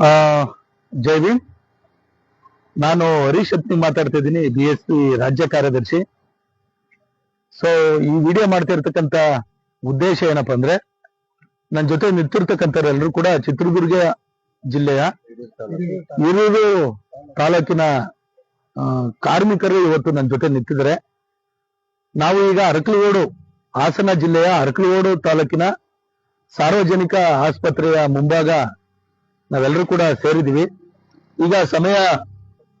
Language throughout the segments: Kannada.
ಆ, ಜೈ ಭೀಮ್ ನಾನು ಹರೀಶ್ ಅತ್ನಿ ಮಾತಾಡ್ತಾ ಇದ್ದೀನಿ ಬಿ ಎಸ್ ಪಿ ರಾಜ್ಯ ಕಾರ್ಯದರ್ಶಿ. ಸೊ ಈ ವಿಡಿಯೋ ಮಾಡ್ತಾ ಇರ್ತಕ್ಕಂತ ಉದ್ದೇಶ ಏನಪ್ಪಾ ಅಂದ್ರೆ ನನ್ನ ಜೊತೆ ನಿಂತಿರ್ತಕ್ಕಂಥವ್ರೆಲ್ಲರೂ ಕೂಡ ಚಿತ್ರದುರ್ಗ ಜಿಲ್ಲೆಯ ಹಿರಿಯೂರು ತಾಲೂಕಿನ ಕಾರ್ಮಿಕರು ಇವತ್ತು ನನ್ನ ಜೊತೆ ನಿಂತಿದ್ದಾರೆ. ನಾವು ಈಗ ಅರಕಲಗೋಡು ಹಾಸನ ಜಿಲ್ಲೆಯ ಅರಕಲಗೋಡು ತಾಲೂಕಿನ ಸಾರ್ವಜನಿಕ ಆಸ್ಪತ್ರೆಯ ಮುಂಭಾಗ ನಾವೆಲ್ಲರೂ ಕೂಡ ಸೇರಿದೀವಿ ಈಗ ಸಮಯ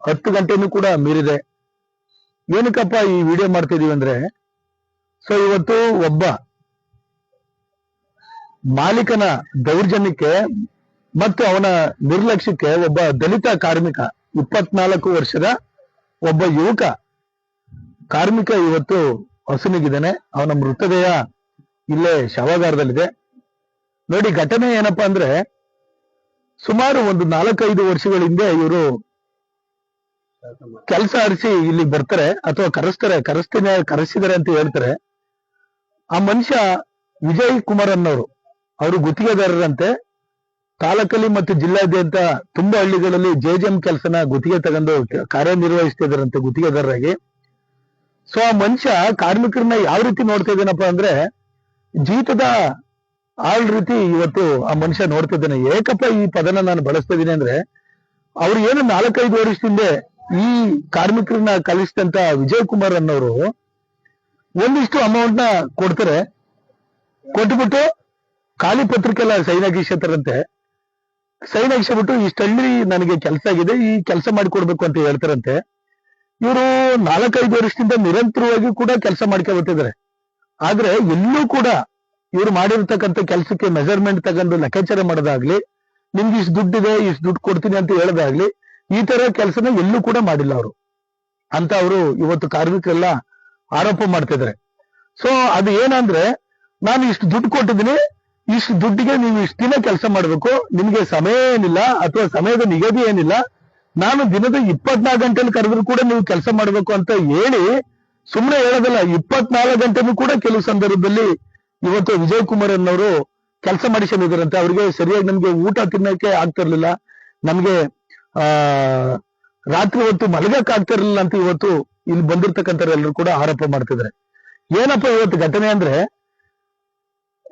ಹತ್ತು ಗಂಟೆನೂ ಕೂಡ ಮೀರಿದೆ. ಏನಕ್ಕಪ್ಪ ಈ ವಿಡಿಯೋ ಮಾಡ್ತಿದೀವಿ ಅಂದ್ರೆ ಸೊ ಇವತ್ತು ಒಬ್ಬ ಮಾಲೀಕನ ದೌರ್ಜನ್ಯಕ್ಕೆ ಮತ್ತು ಅವನ ನಿರ್ಲಕ್ಷ್ಯಕ್ಕೆ ಒಬ್ಬ ದಲಿತ ಕಾರ್ಮಿಕ, ಇಪ್ಪತ್ನಾಲ್ಕು ವರ್ಷದ ಒಬ್ಬ ಯುವಕ ಕಾರ್ಮಿಕ ಇವತ್ತು ಹಸುನಿಗಿದ್ದಾನೆ. ಅವನ ಮೃತದೇಹ ಇಲ್ಲೇ ಶವಾಗಾರದಲ್ಲಿದೆ. ನೋಡಿ, ಘಟನೆ ಏನಪ್ಪಾ ಅಂದ್ರೆ ಸುಮಾರು ಒಂದು ನಾಲ್ಕೈದು ವರ್ಷಗಳ ಹಿಂದೆ ಇವರು ಕೆಲಸ ಅರಿಸಿ ಇಲ್ಲಿ ಬರ್ತಾರೆ ಅಥವಾ ಕರೆಸ್ತಾರೆ, ಕರೆಸ್ತೀನಿ, ಕರೆಸಿದ್ದಾರೆ ಅಂತ ಹೇಳ್ತಾರೆ. ಆ ಮನುಷ್ಯ ವಿಜಯ್ ಕುಮಾರ್ ಅನ್ನೋರು, ಅವರು ಗುತ್ತಿಗೆದಾರರಂತೆ ತಾಲೂಕಲ್ಲಿ ಮತ್ತು ಜಿಲ್ಲಾದ್ಯಂತ ತುಂಬಾ ಹಳ್ಳಿಗಳಲ್ಲಿ ಜೆ ಜೆ ಎಂ ಕೆಲಸನ ಗುತ್ತಿಗೆ ತಗೊಂಡು ಕಾರ್ಯನಿರ್ವಹಿಸ್ತಿದಾರಂತೆ ಗುತ್ತಿಗೆದಾರರಾಗಿ. ಸೊ ಆ ಮನುಷ್ಯ ಕಾರ್ಮಿಕರನ್ನ ಯಾವ ರೀತಿ ನೋಡ್ತಾ ಇದ್ದೇನಪ್ಪ ಅಂದ್ರೆ, ಜೀತದ ಆಳ್ ರೀತಿ ಇವತ್ತು ಆ ಮನುಷ್ಯ ನೋಡ್ತಿದ್ದಾನೆ ಏಕಪ್ಪ ಈ ಪದನ ನಾನು ಬಳಸ್ತಾ ಅಂದ್ರೆ, ಅವ್ರು ಏನು ನಾಲ್ಕೈದು ವರ್ಷದಿಂದ ಈ ಕಾರ್ಮಿಕರನ್ನ ಕಲಿಸಿದಂತ ವಿಜಯ್ ಕುಮಾರ್ ಅನ್ನೋರು ಒಂದಿಷ್ಟು ಅಮೌಂಟ್ನ ಕೊಡ್ತಾರೆ. ಕೊಟ್ಬಿಟ್ಟು ಖಾಲಿ ಪತ್ರಿಕೆಲ್ಲ ಸೈನ್ ಹಾಕಿಸ್ತಾರಂತೆ ಸೈನ್ ಹಾಕಿಸ್ಬಿಟ್ಟು ಇಷ್ಟಳ್ಳಿ ನನಗೆ ಕೆಲಸ ಆಗಿದೆ, ಈ ಕೆಲಸ ಮಾಡಿಕೊಡ್ಬೇಕು ಅಂತ ಹೇಳ್ತಾರಂತೆ. ಇವರು ನಾಲ್ಕೈದು ವರ್ಷದಿಂದ ನಿರಂತರವಾಗಿ ಕೂಡ ಕೆಲಸ ಮಾಡ್ಕೊಬರ್ತಿದ್ದಾರೆ ಆದ್ರೆ ಎಲ್ಲೂ ಕೂಡ ಇವ್ರು ಮಾಡಿರ್ತಕ್ಕಂಥ ಕೆಲಸಕ್ಕೆ ಮೆಜರ್ಮೆಂಟ್ ತಗೊಂಡು ಲೆಕ್ಕಾಚಾರ ಮಾಡೋದಾಗ್ಲಿ, ನಿಮ್ಗೆ ಇಷ್ಟು ದುಡ್ಡಿದೆ ಇಷ್ಟು ದುಡ್ಡು ಕೊಡ್ತೀನಿ ಅಂತ ಹೇಳೋದಾಗ್ಲಿ, ಈ ತರ ಕೆಲಸನ ಎಲ್ಲೂ ಕೂಡ ಮಾಡಿಲ್ಲ ಅವರು. ಅಂತ ಅವರು ಇವತ್ತು ಕಾರ್ಮಿಕರೆಲ್ಲ ಆರೋಪ ಮಾಡ್ತಿದ್ದಾರೆ. ಸೊ ಅದು ಏನಂದ್ರೆ, ನಾನು ಇಷ್ಟು ದುಡ್ಡು ಕೊಟ್ಟಿದ್ದೀನಿ, ಇಷ್ಟು ದುಡ್ಡಿಗೆ ನೀವು ಇಷ್ಟು ದಿನ ಕೆಲಸ ಮಾಡಬೇಕು, ನಿಮ್ಗೆ ಸಮಯ ಏನಿಲ್ಲ, ಅಥವಾ ಸಮಯದ ನಿಗದಿ ಏನಿಲ್ಲ, ನಾನು ದಿನದ ಇಪ್ಪತ್ನಾಲ್ಕು ಗಂಟೆಲಿ ಕರೆದ್ರು ಕೂಡ ನೀವು ಕೆಲಸ ಮಾಡಬೇಕು ಅಂತ ಹೇಳಿ ಸುಮ್ಮನೆ ಹೇಳೋದಲ್ಲ, ಇಪ್ಪತ್ನಾಲ್ಕು ಗಂಟೆನೂ ಕೂಡ ಕೆಲವು ಸಂದರ್ಭದಲ್ಲಿ ಇವತ್ತು ವಿಜಯ್ ಕುಮಾರ್ ಅನ್ನೋರು ಕೆಲಸ ಮಾಡಿಸ್ಕೊಂಡಿದ್ದಾರಂತೆ. ಅವ್ರಿಗೆ ಸರಿಯಾಗಿ ನಮ್ಗೆ ಊಟ ತಿನ್ನಕ್ಕೆ ಆಗ್ತಿರ್ಲಿಲ್ಲ. ನಮ್ಗೆ, ಆ, ರಾತ್ರಿ ಹೊತ್ತು ಮಲಗಕ್ ಆಗ್ತಿರ್ಲಿಲ್ಲ ಅಂತ ಇವತ್ತು ಇಲ್ಲಿ ಬಂದಿರ್ತಕ್ಕಂಥವ್ರೆಲ್ಲರೂ ಕೂಡ ಆರೋಪ ಮಾಡ್ತಿದ್ದಾರೆ. ಏನಪ್ಪ ಇವತ್ತು ಘಟನೆ ಅಂದ್ರೆ,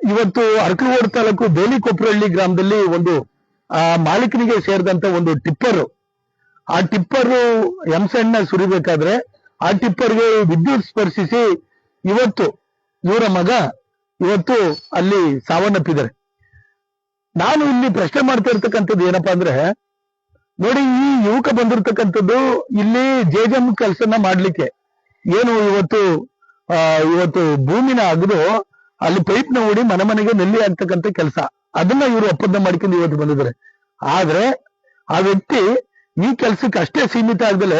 ಇವತ್ತು ಅರಕಲಗೋಡು ತಾಲೂಕು ಬೇಲಿಕೊಪ್ರಹಳ್ಳಿ ಗ್ರಾಮದಲ್ಲಿ ಒಂದು, ಆ, ಮಾಲೀಕನಿಗೆ ಸೇರಿದಂತ ಒಂದು ಟಿಪ್ಪರ್. ಆ ಟಿಪ್ಪರ್ ಎಂಸಣ್ಣ ಸುರಿಬೇಕಾದ್ರೆ ಆ ಟಿಪ್ಪರ್ಗೆ ವಿದ್ಯುತ್ ಸ್ಪರ್ಶಿಸಿ ಇವತ್ತು ಇವರ ಮಗ ಇವತ್ತು ಅಲ್ಲಿ ಸಾವನ್ನಪ್ಪಿದ್ದಾರೆ. ನಾನು ಇಲ್ಲಿ ಪ್ರಶ್ನೆ ಮಾಡ್ತಾ ಇರ್ತಕ್ಕಂಥದ್ದು ಏನಪ್ಪಾ ಅಂದ್ರೆ ನೋಡಿ ಈ ಯುವಕ ಬಂದಿರತಕ್ಕಂಥದ್ದು ಇಲ್ಲಿ ಜೇಜಮ್ ಕೆಲಸನ ಮಾಡ್ಲಿಕ್ಕೆ. ಏನು ಇವತ್ತು ಆ, ಇವತ್ತು ಭೂಮಿನ ಅಗದು ಅಲ್ಲಿ ಪೈಪ್ನ ಓಡಿ ಮನೆ ಮನೆಗೆ ನೆಲ್ಲಿ ಆಗ್ತಕ್ಕಂಥ ಕೆಲಸ. ಅದನ್ನ ಇವರು ಒಪ್ಪಂದ ಮಾಡ್ಕೊಂಡು ಇವತ್ತು ಬಂದಿದ್ದಾರೆ. ಆದ್ರೆ ಆ ವ್ಯಕ್ತಿ ಈ ಕೆಲಸಕ್ಕೆ ಅಷ್ಟೇ ಸೀಮಿತ ಆಗದಲೆ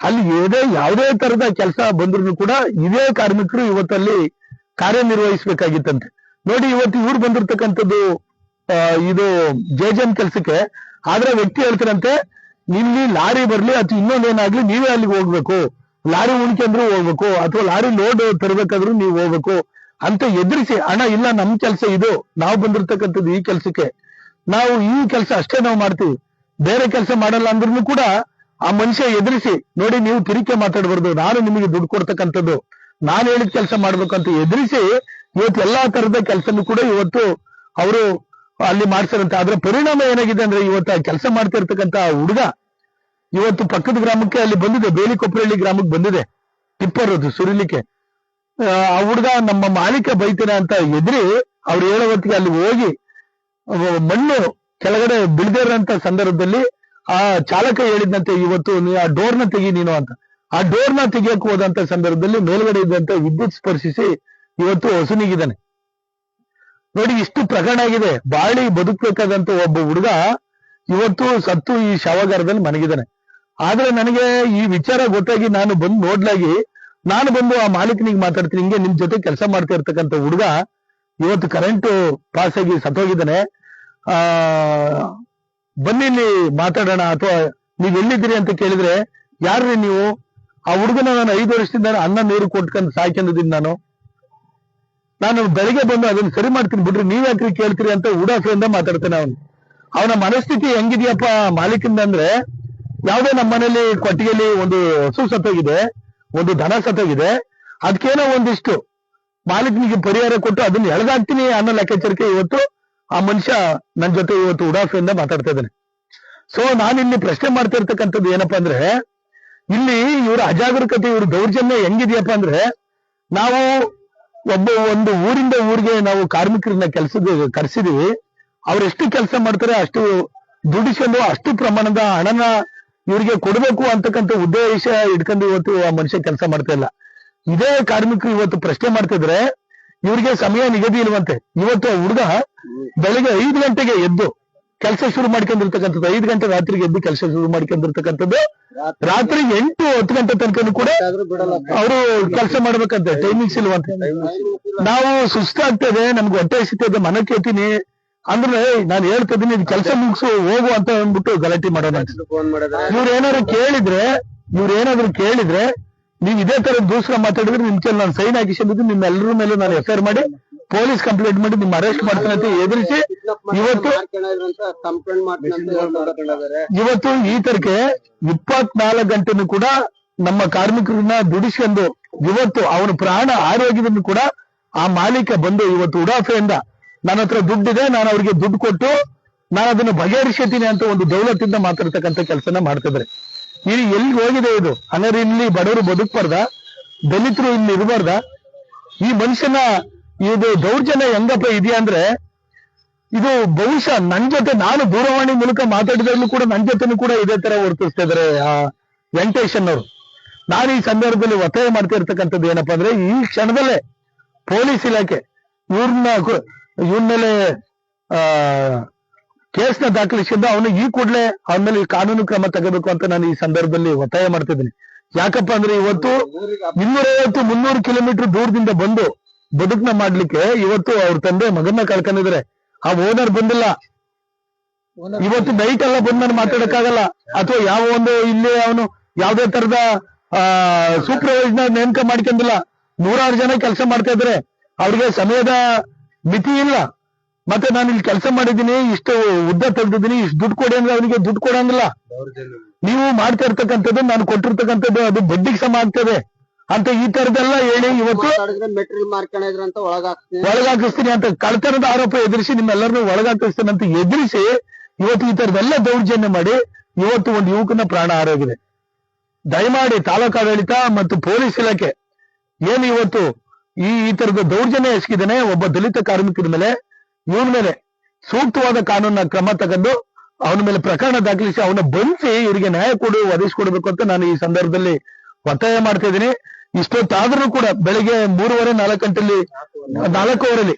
ಅಲ್ಲಿ ಯಾವುದೇ ಯಾವುದೇ ತರದ ಕೆಲಸ ಬಂದ್ರು ಕೂಡ ಇದೇ ಕಾರ್ಮಿಕರು ಇವತ್ತಲ್ಲಿ ಕಾರ್ಯನಿರ್ವಹಿಸಬೇಕಾಗಿತ್ತಂತೆ. ನೋಡಿ, ಇವತ್ತು ಇವ್ರು ಬಂದಿರ್ತಕ್ಕಂಥದ್ದು ಇದು ಜೆಜೆಂ ಕೆಲ್ಸಕ್ಕೆ. ಆದ್ರೆ ವ್ಯಕ್ತಿ ಹೇಳ್ತಾರಂತೆ, ನಿಲ್ಲಿ ಲಾರಿ ಬರ್ಲಿ ಅಥವಾ ಇನ್ನೊಂದೇನಾಗ್ಲಿ ನೀವೇ ಅಲ್ಲಿಗೆ ಹೋಗ್ಬೇಕು. ಲಾರಿ ಉಣ್ಕೊಂಡ್ರು ಹೋಗ್ಬೇಕು, ಅಥವಾ ಲಾರಿ ಲೋಡ್ ತರಬೇಕಾದ್ರೂ ನೀವು ಹೋಗ್ಬೇಕು. ಅಂತ ಎದುರಿಸಿ ಹಣ ಇಲ್ಲ, ನಮ್ ಕೆಲಸ ಇದು, ನಾವು ಬಂದಿರ್ತಕ್ಕಂಥದ್ದು ಈ ಕೆಲ್ಸಕ್ಕೆ. ನಾವು ಈ ಕೆಲಸ ಅಷ್ಟೇ ನಾವು ಮಾಡ್ತೀವಿ. ಬೇರೆ ಕೆಲಸ ಮಾಡಲ್ಲ ಅಂದ್ರೂ ಕೂಡ ಆ ಮನುಷ್ಯ ಎದುರಿಸಿ, ನೋಡಿ, ನೀವು ತಿರಿಕೆ ಮಾತಾಡಬಾರ್ದು, ನಾನು ನಿಮಗೆ ದುಡ್ಡು ಕೊಡ್ತಕ್ಕಂಥದ್ದು. ನಾನು ಹೇಳಿದ ಕೆಲಸ ಮಾಡ್ಬೇಕಂತ ಎದುರಿಸಿ ಇವತ್ತು ಎಲ್ಲಾ ತರದ ಕೆಲಸನೂ ಕೂಡ ಇವತ್ತು ಅವರು ಅಲ್ಲಿ ಮಾಡ್ತಾರಂತೆ ಅದ್ರ ಪರಿಣಾಮ ಏನಾಗಿದೆ ಅಂದ್ರೆ ಇವತ್ತು ಆ ಕೆಲಸ ಮಾಡ್ತಾ ಇರ್ತಕ್ಕಂತ ಆ ಹುಡುಗ ಇವತ್ತು ಪಕ್ಕದ ಗ್ರಾಮಕ್ಕೆ ಅಲ್ಲಿ ಬಂದಿದೆ ಬೇಲಿಕೊಪ್ಪರಹಳ್ಳಿ ಗ್ರಾಮಕ್ಕೆ ಬಂದಿದೆ ಟಿಪ್ಪರ್ ಅದು ಸುರಿಲಿಕ್ಕೆ. ಆ, ಹುಡುಗ ನಮ್ಮ ಮಾಲೀಕ ಬೈತೇನೆ ಅಂತ ಎದ್ರಿ ಅವ್ರು ಹೇಳೋ ಹೊತ್ತಿಗೆ ಅಲ್ಲಿ ಹೋಗಿ ಮಣ್ಣು ಕೆಳಗಡೆ ಬಿಳದಿರೋಂತ ಸಂದರ್ಭದಲ್ಲಿ ಆ ಚಾಲಕ ಹೇಳಿದಂತೆ ಇವತ್ತು ಆ ಡೋರ್ನ ತೆಗಿ ನೀನು ಅಂತ. ಆ ಡೋರ್ನ ತೆಗಿಯಕ್ ಹೋದಂತ ಸಂದರ್ಭದಲ್ಲಿ ಮೇಲ್ಗಡೆ ಇದ್ದಂತ ವಿದ್ಯುತ್ ಸ್ಪರ್ಶಿಸಿ ಇವತ್ತು ಹಸುನಿಗಿದ್ದಾನೆ. ನೋಡಿ, ಇಷ್ಟು ಪ್ರಕರಣ ಆಗಿದೆ. ಬಾಳಿ ಬದುಕಬೇಕಾದಂತ ಒಬ್ಬ ಹುಡುಗ ಇವತ್ತು ಸತ್ತು ಈ ಶವಗಾರದಲ್ಲಿ ಮನಗಿದ್ದಾನೆ ಆದ್ರೆ ನನಗೆ ಈ ವಿಚಾರ ಗೊತ್ತಾಗಿ ನಾನು ಬಂದು ನೋಡ್ಲಾಗಿ ನಾನು ಬಂದು ಆ ಮಾಲೀಕನಿಗೆ ಮಾತಾಡ್ತೀನಿ. ಹಿಂಗೆ ನಿಮ್ ಜೊತೆ ಕೆಲಸ ಮಾಡ್ತಾ ಇರ್ತಕ್ಕಂಥ ಹುಡುಗ ಇವತ್ತು ಕರೆಂಟ್ ಪಾಸ್ ಆಗಿ ಸತ್ತೋಗಿದ್ದಾನೆ. ಆ, ಬನ್ನಿ ಇಲ್ಲಿ ಮಾತಾಡೋಣ ಅಥವಾ ನೀವ್ ಎಲ್ಲಿದ್ದೀರಿ ಅಂತ ಕೇಳಿದ್ರೆ, ಯಾರ್ರಿ ನೀವು? ಆ ಹುಡುಗನ ನಾನು ಐದು ವರ್ಷದಿಂದ ಅನ್ನ ನೀರು ಕೊಟ್ಕೊಂಡು ಸಾಯ್ಕೊಂಡಿದ್ದೀನಿ ನಾನು. ನಾನು ಬೆಳಿಗ್ಗೆ ಬಂದು ಅದನ್ನ ಸರಿ ಮಾಡ್ತೀನಿ, ಬಿಡ್ರಿ, ನೀವ್ ಯಾಕ್ರಿ ಕೇಳ್ತೀರಿ ಅಂತ ಉಡಾಸೆಯಿಂದ ಮಾತಾಡ್ತಾನೆ ಅವನು. ಅವನ ಮನಸ್ಥಿತಿ ಹೆಂಗಿದ್ಯಪ್ಪ ಮಾಲೀಕಿಂದ ಅಂದ್ರೆ, ಯಾವ್ದೋ ನಮ್ಮ ಮನೇಲಿ ಕೊಟ್ಟಿಗೆಲಿ ಒಂದು ಹಸು ಸತ್ತೋಗಿದೆ, ಒಂದು ದನ ಸತ್ತೋಗಿದೆ ಅದಕ್ಕೇನೋ ಒಂದಿಷ್ಟು ಮಾಲೀಕನಿಗೆ ಪರಿಹಾರ ಕೊಟ್ಟು ಅದನ್ನ ಎಳೆದಾಕ್ತೀನಿ ಅನ್ನೋ ಲೆಕ್ಕಾಚಾರಕ್ಕೆ ಇವತ್ತು ಆ ಮನುಷ್ಯ ನನ್ ಜೊತೆ ಇವತ್ತು ಉಡಾಸೆಯಿಂದ ಮಾತಾಡ್ತಾ ಇದ್ದಾನೆ. ಸೊ ನಾನಿಲ್ಲಿ ಪ್ರಶ್ನೆ ಮಾಡ್ತಾ ಇರ್ತಕ್ಕಂಥದ್ದು ಏನಪ್ಪಾ ಅಂದ್ರೆ ಇಲ್ಲಿ ಇವ್ರ ಅಜಾಗರೂಕತೆ, ಇವ್ರ ದೌರ್ಜನ್ಯ ಹೆಂಗಿದೆಯಪ್ಪ ಅಂದ್ರೆ ನಾವು ಒಬ್ಬ ಒಂದು ಊರಿಂದ ಊರಿಗೆ ನಾವು ಕಾರ್ಮಿಕರನ್ನ ಕೆಲಸದ, ಕರೆಸಿದೀವಿ. ಅವ್ರು ಎಷ್ಟು ಕೆಲಸ ಮಾಡ್ತಾರೆ ಅಷ್ಟು ದುಡಿಸಲು ಅಷ್ಟು ಪ್ರಮಾಣದ ಹಣನ ಇವ್ರಿಗೆ ಕೊಡಬೇಕು ಅಂತಕ್ಕಂಥ ಉದ್ದೇಶ ಇಟ್ಕೊಂಡು ಇವತ್ತು ಆ ಮನುಷ್ಯ ಕೆಲಸ ಮಾಡ್ತಾ ಇಲ್ಲ. ಇದೇ ಕಾರ್ಮಿಕರು ಇವತ್ತು ಪ್ರಶ್ನೆ ಮಾಡ್ತಿದ್ರೆ ಇವ್ರಿಗೆ ಸಮಯ ನಿಗದಿ ಇಲ್ವಂತೆ. ಇವತ್ತು ಹುಡುಗ ಬೆಳಿಗ್ಗೆ ಐದು ಗಂಟೆಗೆ ಎದ್ದು ಕೆಲಸ ಶುರು ಮಾಡ್ಕೊಂಡಿರ್ತಕ್ಕಂಥದ್ದು, ಐದು ಗಂಟೆ ರಾತ್ರಿಗೆ ಎದ್ದು ಕೆಲಸ ಶುರು ಮಾಡ್ಕೊಂಡಿರ್ತಕ್ಕಂಥದ್ದು ರಾತ್ರಿ ಎಂಟು ಹತ್ತು ಗಂಟೆ ತನಕ ಕೂಡ ಅವರು ಕೆಲಸ ಮಾಡ್ಬೇಕಂತೆ ಟೈಮಿಂಗ್ಸ್ ಇಲ್ವಂತ ನಾವು ಸುಸ್ತಾಗ್ತದೆ ನಮ್ಗೆ ಹೊಟ್ಟೆ ಸಿಗ್ತದೆ ಮನ ಕೇಳ್ತೀನಿ. ಅಂದ್ರೆ ನಾನು ಹೇಳ್ತಿದ್ದೀನಿ ಇದು ಕೆಲಸ ಮುಗಿಸು ಹೋಗು ಅಂತ ಅಂದ್ಬಿಟ್ಟು ಗಲಾಟೆ ಮಾಡೋಣ ಇವ್ರು ಏನಾದ್ರು ಕೇಳಿದ್ರೆ ಇವ್ರು ಏನಾದ್ರು ಕೇಳಿದ್ರೆ ನೀವ್ ಇದೇ ತರ ದೂಸರ ಮಾತಾಡಿದ್ರೆ ನಿಮ್ ಕೆಲ ನಾನು ಸೈನ್ ಹಾಕಿಸಿದ್ದು ನಿಮ್ಮೆಲ್ಲರ ಮೇಲೆ ಮೇಲೂ ನಾನು ಎಫ್ ಮಾಡಿ ಪೊಲೀಸ್ ಕಂಪ್ಲೇಂಟ್ ಮಾಡಿ ನಿಮ್ ಅರೆಸ್ಟ್ ಮಾಡ್ತೀನಿ ಅಂತ ಎದುರಿಸಿ ಇವತ್ತು ಇವತ್ತು ಈ ತರಕ್ಕೆ ಇಪ್ಪತ್ನಾಲ್ಕು ಗಂಟೆನೂ ಕೂಡ ನಮ್ಮ ಕಾರ್ಮಿಕರನ್ನ ದುಡಿಸ್ಕೊಂಡು ಇವತ್ತು ಅವನ ಪ್ರಾಣ ಆರೋಗ್ಯದನ್ನು ಕೂಡ ಆ ಮಾಲೀಕ ಬಂದು ಇವತ್ತು ಉಡಾಫೆಯಿಂದ ನನ್ನ ಹತ್ರ ದುಡ್ಡಿದೆ ನಾನು ಅವ್ರಿಗೆ ದುಡ್ಡು ಕೊಟ್ಟು ನಾನು ಅದನ್ನು ಬಗೆಹರಿಸ್ತೀನಿ ಅಂತ ಒಂದು ದೌಲತ್ತಿಂದ ಮಾತಾಡ್ತಕ್ಕಂತ ಕೆಲಸನ ಮಾಡ್ತಿದ್ರೆ ಇಲ್ಲಿ ಎಲ್ಲಿ ಹೋಗಿದೆ ಇದು? ಹಂಗಾರೆ ಇಲ್ಲಿ ಬಡವರು ಬದುಕ್ಬಾರ್ದ? ದಲಿತರು ಇಲ್ಲಿ ಇರಬಾರ್ದ? ಈ ಮನುಷ್ಯನ ಇದು ದೌರ್ಜನ್ಯ ಹೆಂಗಪ್ಪ ಇದೆಯಾ ಅಂದ್ರೆ ಇದು ಬಹುಶಃ ನನ್ ಜೊತೆ ನಾನು ದೂರವಾಣಿ ಮೂಲಕ ಮಾತಾಡಿದಾಗ್ಲೂ ಕೂಡ ನನ್ ಜೊತೆನೂ ಕೂಡ ಇದೇ ತರ ವರ್ತಿಸ್ತಾ ಇದಾರೆ ಆ ವೆಂಕಟೇಶನ್ ಅವರು ನಾನು ಈ ಸಂದರ್ಭದಲ್ಲಿ ಒತ್ತಾಯ ಮಾಡ್ತಾ ಇರ್ತಕ್ಕಂಥದ್ದು ಏನಪ್ಪಾ ಅಂದ್ರೆ ಈ ಕ್ಷಣದಲ್ಲೇ ಪೊಲೀಸ್ ಇಲಾಖೆ ಇವ್ರನ್ನ ಇವ್ರ ಮೇಲೆ ಆ ಕೇಸ್ನ ದಾಖಲಿಸಿದ್ದು ಅವನು ಈ ಕೂಡಲೇ ಅವನ ಮೇಲೆ ಕಾನೂನು ಕ್ರಮ ತಗೋಬೇಕು ಅಂತ ನಾನು ಈ ಸಂದರ್ಭದಲ್ಲಿ ಒತ್ತಾಯ ಮಾಡ್ತಿದ್ದೀನಿ. ಯಾಕಪ್ಪ ಅಂದ್ರೆ ಇವತ್ತು ಇನ್ನೂರೈವತ್ತು ಮುನ್ನೂರು ಕಿಲೋಮೀಟರ್ ದೂರದಿಂದ ಬಂದು ಬದುಕನ್ನ ಮಾಡ್ಲಿಕ್ಕೆ ಇವತ್ತು ಅವ್ರ ತಂದೆ ಮಗನ್ನ ಕಳ್ಕೊಂಡಿದ್ರೆ. ಆ ಓನರ್ ಬಂದಿಲ್ಲ. ಇವತ್ತು ನೈಟ್ ಎಲ್ಲ ಬಂದ್ ನಾನು ಮಾತಾಡಕ್ಕಾಗಲ್ಲ. ಅಥವಾ ಯಾವ ಒಂದು ಇಲ್ಲಿ ಅವನು ಯಾವ್ದೇ ತರದ ಆ ಸೂಪರ್ವೈಸರ್ ನೇಮಕ ಮಾಡ್ಕೊಂಡಿಲ್ಲ. ನೂರಾರು ಜನ ಕೆಲಸ ಮಾಡ್ತಾ ಇದ್ರೆ. ಅವ್ರಿಗೆ ಸಮಯದ ಮಿತಿ ಇಲ್ಲ. ಮತ್ತೆ ನಾನು ಇಲ್ಲಿ ಕೆಲಸ ಮಾಡಿದ್ದೀನಿ ಇಷ್ಟು ಉದ್ದ ತೆಗ್ದಿದ್ದೀನಿ ಇಷ್ಟು ದುಡ್ಡು ಕೊಡಿ ಅಂದ್ರೆ ಅವನಿಗೆ ದುಡ್ಡು ಕೊಡಂಗಿಲ್ಲ. ನೀವು ಮಾಡ್ತಾ ಇರ್ತಕ್ಕಂಥದ್ದು ನಾನು ಕೊಟ್ಟಿರ್ತಕ್ಕಂಥದ್ದು ಅದು ಬಡ್ಡಿಗೆ ಸಮ ಆಗ್ತದೆ. ಅಂತ ಈ ತರದೆಲ್ಲ ಹೇಳಿ ಇವತ್ತು ಮೆಟೀರಿಯಲ್ ಮಾರ್ಕೊಂಡಿದ್ರೆ ಅಂತ ಒಳಗಾಕ್ತೀನಿ. ಒಳಗಾಕಿಸ್ತೀನಿ ಅಂತ ಕಳ್ತನದ ಆರೋಪ ಎದುರಿಸಿ ನಿಮ್ಮೆಲ್ಲರನ್ನೂ ಒಳಗಾಕಿಸ್ತೀನಿ ಅಂತ ಎದುರಿಸಿ ಇವತ್ತು ಈ ತರದೆಲ್ಲ ದೌರ್ಜನ್ಯ ಮಾಡಿ ಇವತ್ತು ಒಂದು ಯುವಕನ ಪ್ರಾಣ ಆರೋಗಿದೆ. ದಯಮಾಡಿ ತಾಲೂಕು ಆಡಳಿತ ಮತ್ತು ಪೊಲೀಸ್ ಇಲಾಖೆ ಏನು ಇವತ್ತು ಈ ಈ ತರದ ದೌರ್ಜನ್ಯ ಎಸಗಿದ್ದಾನೆ ಒಬ್ಬ ದಲಿತ ಕಾರ್ಮಿಕರ ಮೇಲೆ ಇವನ ಮೇಲೆ ಸೂಕ್ತವಾದ ಕಾನೂನ ಕ್ರಮ ತಗೊಂಡು ಅವನ ಮೇಲೆ ಪ್ರಕರಣ ದಾಖಲಿಸಿ ಅವನ ಬಂಧಿಸಿ ಇವರಿಗೆ ನ್ಯಾಯ ಕೊಡು ಒದಗಿಸಿಕೊಡ್ಬೇಕು ಅಂತ ನಾನು ಈ ಸಂದರ್ಭದಲ್ಲಿ ಒತ್ತಾಯ ಮಾಡ್ತಾ ಇದ್ದೀನಿ. ಇಷ್ಟೊತ್ತಾದ್ರೂ ಕೂಡ ಬೆಳಿಗ್ಗೆ ಮೂರುವರೆ ನಾಲ್ಕು ಗಂಟೆಲಿ, ನಾಲ್ಕೂವರೆಲಿ,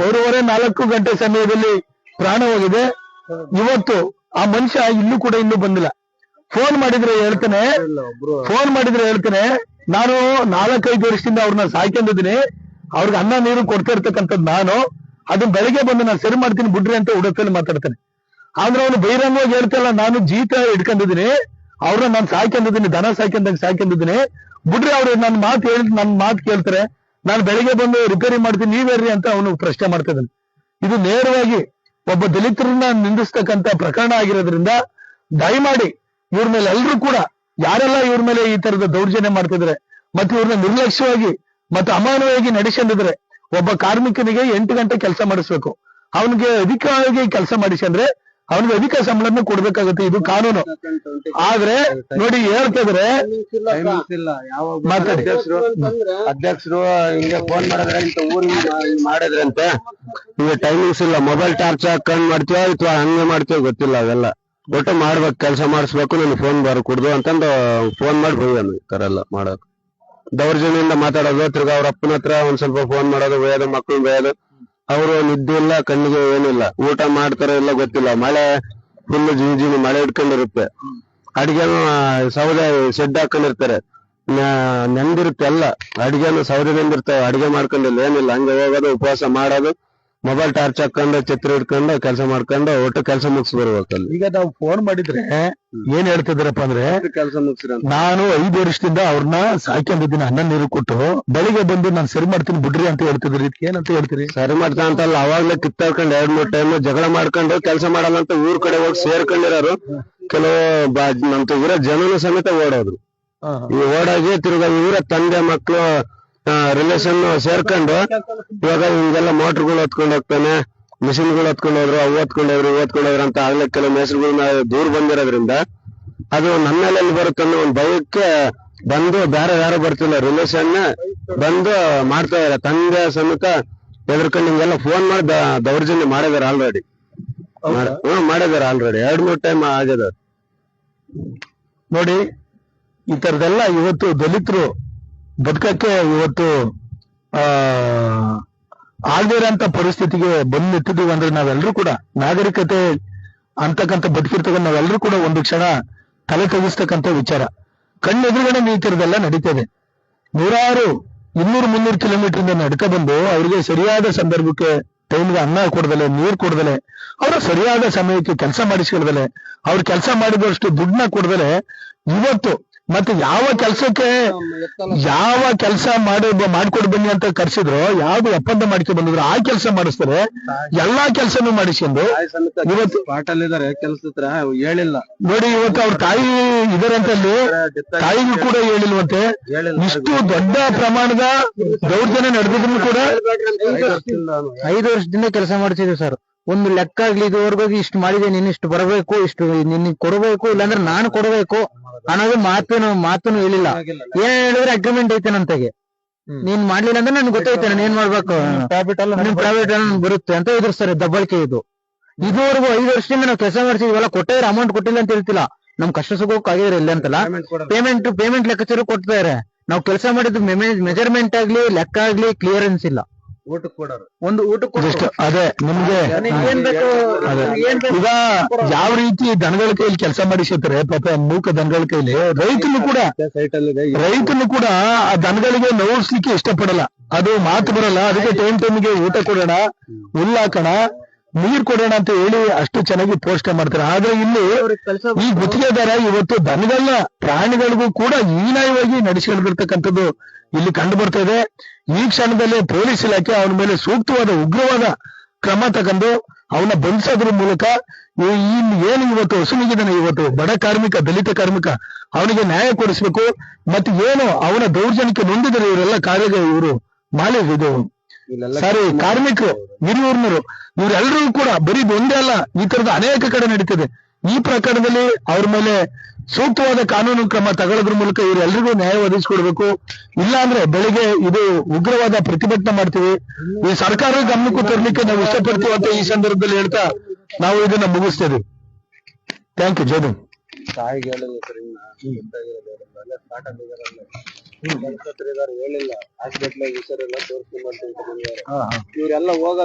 ಮೂರುವರೆ ನಾಲ್ಕು ಗಂಟೆ ಸಮಯದಲ್ಲಿ ಪ್ರಾಣ ಹೋಗಿದೆ. ಇವತ್ತು ಆ ಮನುಷ್ಯ ಇಲ್ಲೂ ಕೂಡ ಇನ್ನೂ ಬಂದಿಲ್ಲ. ಫೋನ್ ಮಾಡಿದ್ರೆ ಹೇಳ್ತಾನೆ, ಫೋನ್ ಮಾಡಿದ್ರೆ ಹೇಳ್ತಾನೆ, ನಾನು ನಾಲ್ಕೈದು ವರ್ಷದಿಂದ ಅವ್ರನ್ನ ಸಾಯ್ಕೊಂಡಿದ್ದೀನಿ. ಅವ್ರಿಗೆ ಅನ್ನ ನೀರು ಕೊಡ್ತಾ ನಾನು. ಅದನ್ನ ಬೆಳಿಗ್ಗೆ ಬಂದು ನಾನು ಸರಿ ಮಾಡ್ತೀನಿ, ಬಿಡ್ರಿ ಅಂತ ಉಡುಪಲ್ಲಿ ಮಾತಾಡ್ತಾನೆ. ಆದ್ರೆ ಅವನು ಬಹಿರಂಗವಾಗಿ ಹೇಳ್ತಲ್ಲ, ನಾನು ಜೀತ ಇಟ್ಕೊಂಡಿದ್ದೀನಿ ಅವ್ರನ್ನ ನಾನು ಸಾಯ್ಕೊಂಡಿದ್ದೀನಿ, ದನ ಸಾಯ್ಕೊಂಡಂಗೆ ಸಾಯ್ಕೊಂಡಿದ್ದೀನಿ. ಬಿಡ್ರಿ ಅವ್ರು ನನ್ನ ಮಾತು ಹೇಳಿ ನನ್ನ ಮಾತು ಕೇಳ್ತಾರೆ. ನಾನು ಬೆಳಿಗ್ಗೆ ಬಂದು ರಿಪೇರಿ ಮಾಡ್ತೀನಿ ನೀವೇರ್ರಿ ಅಂತ ಅವನು ಪ್ರಶ್ನೆ ಮಾಡ್ತಿದ್ದಾನೆ. ಇದು ನೇರವಾಗಿ ಒಬ್ಬ ದಲಿತರನ್ನ ನಿಂದಿಸ್ತಕ್ಕಂತ ಪ್ರಕರಣ ಆಗಿರೋದ್ರಿಂದ ದಯಮಾಡಿ ಇವ್ರ ಮೇಲೆ ಎಲ್ಲರೂ ಕೂಡ, ಯಾರೆಲ್ಲ ಇವ್ರ ಮೇಲೆ ಈ ತರದ ದೌರ್ಜನ್ಯ ಮಾಡ್ತಿದ್ರೆ, ಮತ್ತೆ ಇವ್ರನ್ನ ನಿರ್ಲಕ್ಷ್ಯವಾಗಿ ಮತ್ತೆ ಅಮಾನವಾಗಿ ನಡೆಸಿದ್ರೆ ಒಬ್ಬ ಕಾರ್ಮಿಕನಿಗೆ ಎಂಟು ಗಂಟೆ ಕೆಲಸ ಮಾಡಿಸ್ಬೇಕು. ಅವನಿಗೆ ಅಧಿಕವಾಗಿ ಕೆಲಸ ಮಾಡಿಸಂದ್ರೆ ಅವನಿಗೆ ಅಧಿಕ ಸಂಬಳನ ಕೊಡ್ಬೇಕಾಗುತ್ತೆ ಇದು ಕಾನೂನು. ಆದ್ರೆ ನೋಡಿ ಹೇಳ್ತಿದ್ರೆ ಮಾತಾಡಿ. ಅಧ್ಯಕ್ಷರು ಹಿಂಗೆ ಫೋನ್ ಮಾಡಿದ್ರೆ ಇಂತ ಊರಿಗೆ ಮಾಡಿದ್ರಂತೆ. ಈಗ ಟೈಮಿಂಗ್ಸ್ ಇಲ್ಲ ಮೊಬೈಲ್ ಟಾರ್ಚ್ ಹಾಕೊಂಡ್ ಮಾಡ್ತೀವ ಅಥವಾ ಹಂಗೆ ಮಾಡ್ತೀವ ಗೊತ್ತಿಲ್ಲ ಅವೆಲ್ಲ. ಒಟ್ಟು ಮಾಡ್ಬೇಕು ಕೆಲಸ ಮಾಡಿಸ್ಬೇಕು ನನ್ ಫೋನ್ ಬಾರ ಕುಡ್ದು ಅಂತಂದು ಫೋನ್ ಮಾಡಿ ಹೋಗಿ ಈ ತರ ಎಲ್ಲ ಮಾಡೋದು. ದೌರ್ಜನ್ಯದಿಂದ ಮಾತಾಡೋದು ತಿರ್ಗಾ ಅವ್ರ ಅಪ್ಪನ ಹತ್ರ ಒಂದ್ ಸ್ವಲ್ಪ ಫೋನ್ ಮಾಡೋದು ಒಯ್ಯೋದು ಮಕ್ಳು ಬೈಯೋದು ಅವರು ನಿದ್ದೆ ಇಲ್ಲ, ಕಣ್ಣಿಗೆ ಏನಿಲ್ಲ. ಊಟ ಮಾಡ್ತಾರೋ ಇಲ್ಲ ಗೊತ್ತಿಲ್ಲ. ಮಳೆ ಫುಲ್ ಜಿನಿ ಜಿನಿ ಮಳೆ ಇಟ್ಕೊಂಡಿರುತ್ತೆ ಅಡಿಗೆನು ಸೌದೆ ಶೆಡ್ ಹಾಕೊಂಡಿರ್ತಾರೆ. ನೆಂದಿರುತ್ತೆ ಎಲ್ಲ. ಅಡಿಗೆನು ಸೌದೆ ನೆಂದಿರ್ತಾವೆ. ಅಡಿಗೆ ಮಾಡ್ಕೊಂಡಿಲ್ಲ, ಏನಿಲ್ಲ. ಹಂಗೆ ಹೋಗೋದು, ಉಪವಾಸ ಮಾಡೋದು. ಮೊಬೈಲ್ ಟಾರ್ಚ್ ಹಾಕೊಂಡು ಛತ್ರಿ ಹಿಡ್ಕೊಂಡು ಕೆಲಸ ಮಾಡ್ಕೊಂಡು ಒಟ್ಟು ಕೆಲಸ ಮುಗಿಸ್ ಬರ್ಬೇಕಲ್ಲಿ ಈಗ ನಾವು ಫೋನ್ ಮಾಡಿದ್ರೆ ಏನ್ ಹೇಳ್ತಿದ್ರಪ್ಪ ಅಂದ್ರೆ ಕೆಲಸ ಮುಗಿಸ್ರಿ ನಾನು ಐದು ವರ್ಷದಿಂದ ಅವ್ರನ್ನ ಸಾಕೊಂಡಿದ್ದೀನಿ ಅನ್ನ ನೀರು ಕೊಟ್ಟು. ಬೆಳಿಗ್ಗೆ ಬಂದು ನಾನು ಸರಿ ಮಾಡ್ತೀನಿ ಬಿಡ್ರಿ ಅಂತ ಹೇಳ್ತಿದ್ರಿ ಇದಕ್ಕೆ ಏನಂತ ಹೇಳ್ತೀರಿ? ಸರಿ ಮಾಡ್ತಾ ಅಂತಲ್ಲ ಅವಾಗ್ಲೇ ಕಿತ್ತಾಡ್ಕೊಂಡು ಎರಡ್ ಮೂರ್ ಟೈಮ್ ಜಗಳ ಮಾಡ್ಕೊಂಡು ಕೆಲಸ ಮಾಡಲ್ಲ ಅಂತ ಊರ್ ಕಡೆ ಹೋಗಿ ಸೇರ್ಕೊಂಡಿರೋರು. ಕೆಲವು ನಮ್ ಇರೋ ಜನನು ಸಮೇತ ಓಡೋದ್ರು. ಈ ಓಡೋಗಿ ತಿರ್ಗಾ ಇವರ ತಂದೆ ಮಕ್ಳು ರಿಲೇಷನ್ ಸೇರ್ಕೊಂಡು ಇವಾಗ ಹಿಂಗೆಲ್ಲ ಮೋಟರ್ಗಳು ಹೊತ್ಕೊಂಡು ಹೋಗ್ತಾನೆ ಮಿಷಿನ್ಗಳು ಹೊತ್ಕೊಂಡು ಹೋದ್ರು, ಅವು ಹೊತ್ಕೊಂಡು ಹೋದ್ರು ಹೊತ್ಕೊಂಡು ಹೋದ್ರು ಅಂತ ಆಗ್ಲೇ ಕೆಲವು ಹೆಸರುಗಳನ್ನ ದೂರ ಬಂದಿರೋದ್ರಿಂದ ಅದು ನಮ್ಮ ಮೇಲೆ ಬರುತ್ತೆ ಅನ್ನೋ ಒಂದು ಭಯಕ್ಕೆ ಬಂದು ಬೇರೆ ಯಾರು ಬರ್ತಿಲ್ಲ. ರಿಲೇಷನ್ ಬಂದು ಮಾಡ್ತಾ ಇದಾರೆ ತಂದೆ ಸಮೇತ ಎದ್ರಕೊಂಡು ಹಿಂಗೆಲ್ಲ ಫೋನ್ ಮಾಡಿ ದೌರ್ಜನ್ಯ ಮಾಡಿದಾರೆ ಆಲ್ರೆಡಿ ಹ್ಮ್ ಮಾಡಿದಾರೆ ಆಲ್ರೆಡಿ ಎರಡ್ ಮೂರ್ ಟೈಮ್ ಆಗಿದೆ. ನೋಡಿ, ಈ ತರದೆಲ್ಲ ಇವತ್ತು ದಲಿತರು ಬದುಕಕ್ಕೆ ಇವತ್ತು, ಆ ಇರೋಂತ ಪರಿಸ್ಥಿತಿಗೆ ಬಂದು ನಿಂತಿದ್ದೀವಿ ಅಂದ್ರೆ ನಾವೆಲ್ಲರೂ ಕೂಡ, ನಾಗರಿಕತೆ ಅಂತಕ್ಕಂಥ ಬದುಕಿರ್ತಕ್ಕ ನಾವೆಲ್ಲರೂ ಕೂಡ ಒಂದು ಕ್ಷಣ ತಲೆ ತಗ್ಗಿಸ್ತಕ್ಕಂಥ ವಿಚಾರ. ಕಣ್ಣೆದುರುಗಡೆ ಈ ತರದೆಲ್ಲ ನಡೀತದೆ. ನೂರಾರು ಇನ್ನೂರು ಮುನ್ನೂರು ಕಿಲೋಮೀಟರ್ ಇಂದ ನಡ್ಕ ಬಂದು ಅವರಿಗೆ ಸರಿಯಾದ ಸಂದರ್ಭಕ್ಕೆ ಟೈಮ್ಗೆ ಅನ್ನ ಕೊಡದಲೆ, ನೀರ್ ಕೊಡದಲೆ, ಅವರ ಸರಿಯಾದ ಸಮಯಕ್ಕೆ ಕೆಲಸ ಮಾಡಿಸ್ಕೊಳ್ದಲೆ, ಅವ್ರ ಕೆಲಸ ಮಾಡಿದಷ್ಟು ದುಡ್ಡನ್ನ ಕೊಡದಲೆ, ಇವತ್ತು ಮತ್ತೆ ಯಾವ ಕೆಲಸಕ್ಕೆ ಯಾವ ಕೆಲಸ ಮಾಡಿ ಮಾಡ್ಕೊಡ್ ಬನ್ನಿ ಅಂತ ಕರ್ಸಿದ್ರು ಯಾವ್ದು ಒಪ್ಪಂದ ಮಾಡ್ಕೊಂಡು ಬಂದಿದ್ರು ಆ ಕೆಲಸ ಮಾಡಿಸ್ತಾರೆ. ಎಲ್ಲಾ ಕೆಲ್ಸನು ಮಾಡಿಸ್ಕೊಂಡು ಇವತ್ತು ಪಾಟಲ್ಲಿದ್ದಾರೆ ಕೆಲಸ ಹತ್ರ ಹೇಳಿಲ್ಲ. ನೋಡಿ ಇವತ್ತು ಅವ್ರ ತಾಯಿ ಇದರಂತಲ್ಲಿ ತಾಯಿಗೂ ಕೂಡ ಹೇಳಿಲ್ವಂತೆ. ಇಷ್ಟು ದೊಡ್ಡ ಪ್ರಮಾಣದ ದೌರ್ಜನ್ಯ ನಡೆದಿದ್ರು ಕೂಡ ಐದು ವರ್ಷದಿಂದ ಕೆಲಸ ಮಾಡ್ತಿದ್ವಿ ಸರ್. ಒಂದು ಲೆಕ್ಕ ಆಗ್ಲಿ ಇದುವರೆಗೂ ಇಷ್ಟು ಮಾಡಿದೆ ನೀನ್ ಇಷ್ಟು ಬರಬೇಕು ಇಷ್ಟು ನಿನ್ ಕೊಡಬೇಕು ಇಲ್ಲಾಂದ್ರೆ ನಾನು ಕೊಡಬೇಕು. ಅನ್ನೋದು ಮಾತು ಮಾತುನು ಹೇಳಿಲ್ಲ. ಏನ್ ಹೇಳಿದ್ರೆ ಅಗ್ರಿಮೆಂಟ್ ಐತೆ ನಂತೆಗೆ. ನೀನ್ ಮಾಡ್ಲಿಲ್ಲ ಅಂದ್ರೆ ನನ್ಗೆ ಗೊತ್ತೈತೆ ನಾನು ಏನ್ ಮಾಡ್ಬೇಕು? ಪ್ರೈವೇಟ್ ಬರುತ್ತೆ ಅಂತ ಎದುರಿಸ್ತಾರೆ ದಬ್ಬಳಿಕೆ ಇದು. ಇದುವರೆಗೂ ಐದು ವರ್ಷದಿಂದ ನಾವು ಕೆಲಸ ಮಾಡ್ತಿದ್ವಲ್ಲ ಕೊಟ್ಟಿದ್ರೆ ಅಮೌಂಟ್ ಕೊಟ್ಟಿಲ್ಲ ಅಂತ ಹೇಳ್ತಿಲ್ಲ. ನಮ್ ಕಷ್ಟ ಸುಖಕ್ಕೆ ಆಗಿದ್ರೆ ಇಲ್ಲ ಅಂತಲ್ಲ? ಪೇಮೆಂಟ್ ಪೇಮೆಂಟ್ ಲೆಕ್ಕಾಚಾರ ಕೊಡ್ತಾರೆ ನಾವು ಕೆಲಸ ಮಾಡಿದ್ದು ಮೆಜರ್ಮೆಂಟ್ ಆಗ್ಲಿ ಲೆಕ್ಕ ಆಗ್ಲಿ ಕ್ಲಿಯರೆನ್ಸ್ ಇಲ್ಲ. ಊಟಕ್ಕೆ ಕೊಡೋರು. ಒಂದು ಊಟಕ್ಕೆ ಜಸ್ಟ್ ಅದೇ ನಿಮ್ಗೆ ಏನ್ ಬೇಕು? ಅದೇ. ಏನ್ ಬೇಕು? ಈಗ ಯಾವ ರೀತಿ ದನಗಳ ಕೈಲಿ ಕೆಲಸ ಮಾಡಿಸಿರ್ತಾರೆ ಪಾಪ ಮೂಕ ದನಗಳ ಕೈಲಿ ರೈತನು ಕೂಡ ಸೈಟ್ ಅಲ್ಲಿ ರೈತನು ಕೂಡ ಆ ದನಗಳಿಗೆ ನೋಡ್ಸ್ಲಿಕ್ಕೆ ಇಷ್ಟಪಡಲ್ಲ. ಅದು ಮಾತು ಬರಲ್ಲ ಅದಕ್ಕೆ ಟೈಮ್ ಟೈಮ್ಗೆ ಊಟ ಕೊಡೋಣ ಹುಲ್ಲು ಹಾಕೋಣ ನೀರ್ ಕೊಡೋಣ ಅಂತ ಹೇಳಿ ಅಷ್ಟು ಚೆನ್ನಾಗಿ ಪೋಷಣೆ ಮಾಡ್ತಾರೆ. ಆದ್ರೆ ಇಲ್ಲಿ ಈ ಗುತ್ತಿಗೆದಾರ ಇವತ್ತು ದನಗಳನ್ನ ಪ್ರಾಣಿಗಳಿಗೂ ಕೂಡ ಹೀನಾಯವಾಗಿ ನಡೆಸಿಕೊಂಡಿರ್ತಕ್ಕಂಥದ್ದು ಇಲ್ಲಿ ಕಂಡು ಬರ್ತಾ ಇದೆ. ಈ ಕ್ಷಣದಲ್ಲಿ ಪೊಲೀಸ್ ಇಲಾಖೆ ಅವನ ಮೇಲೆ ಸೂಕ್ತವಾದ ಉಗ್ರವಾದ ಕ್ರಮ ತಗೊಂಡು ಅವನ ಬಂಧಿಸೋದ್ರ ಮೂಲಕ ಏನು ಇವತ್ತು ಹಸುನಿಗಿದಾನೆ ಇವತ್ತು? ಬಡ ಕಾರ್ಮಿಕ ದಲಿತ ಕಾರ್ಮಿಕ ಅವನಿಗೆ ನ್ಯಾಯ ಕೊಡಿಸ್ಬೇಕು. ಮತ್ತೆ ಏನು ಅವನ ದೌರ್ಜನ್ಯಕ್ಕೆ ನೊಂದಿದ್ದಾರೆ ಇವರೆಲ್ಲ ಕಾರ್ಯ ಇವರು? ಮಾಲೆ ಇದು. ಸಾರಿ ಕಾರ್ಮಿಕರು ಹಿರಿಯೂರ್ನರು ಇವರೆಲ್ಲರೂ ಕೂಡ ಬರೀ ಒಂದೇ ಅಲ್ಲ ಈ ತರದ ಅನೇಕ ಕಡೆ ನಡೀತದೆ. ಈ ಪ್ರಕರಣದಲ್ಲಿ ಅವ್ರ ಮೇಲೆ ಸೂಕ್ತವಾದ ಕಾನೂನು ಕ್ರಮ ತಗೊಳ್ಳೋದ್ರ ಮೂಲಕ ಇವರೆಲ್ಲರಿಗೂ ನ್ಯಾಯ ಒದಗಿಸ್ಕೊಡ್ಬೇಕು. ಇಲ್ಲ ಅಂದ್ರೆ ಬೆಳಿಗ್ಗೆ ಇದು ಉಗ್ರವಾದ ಪ್ರತಿಭಟನೆ ಮಾಡ್ತೀವಿ. ಈ ಸರ್ಕಾರ ಗಮನಕ್ಕೂ ತರಲಿಕ್ಕೆ ನಾವು ಇಷ್ಟಪಡ್ತೀವಿ ಅಂತ ಈ ಸಂದರ್ಭದಲ್ಲಿ ಹೇಳ್ತಾ ನಾವು ಇದನ್ನ ಮುಗಿಸ್ತೇವೆ. ಥ್ಯಾಂಕ್ ಯು ಜೋದು ಹೇಳಿಲ್ಲ ಸರ್ ಇನ್ನ ಗೊತ್ತಾಗಿರೋದು ಅಲ್ಲೇ ಸ್ಟಾರ್ಟ್ ಆಗಿದಾರಲ್ಲ ಹೇಳಿಲ್ಲ. ಹಾಸ್ಪಿಟ್ಲ್ ಹುಷಾರಿಲ್ಲ ತೋರಿಸ್ಕೊಂಡ್ ಬರ್ತೀವಿ ಇವರೆಲ್ಲ ಹೋಗೋದು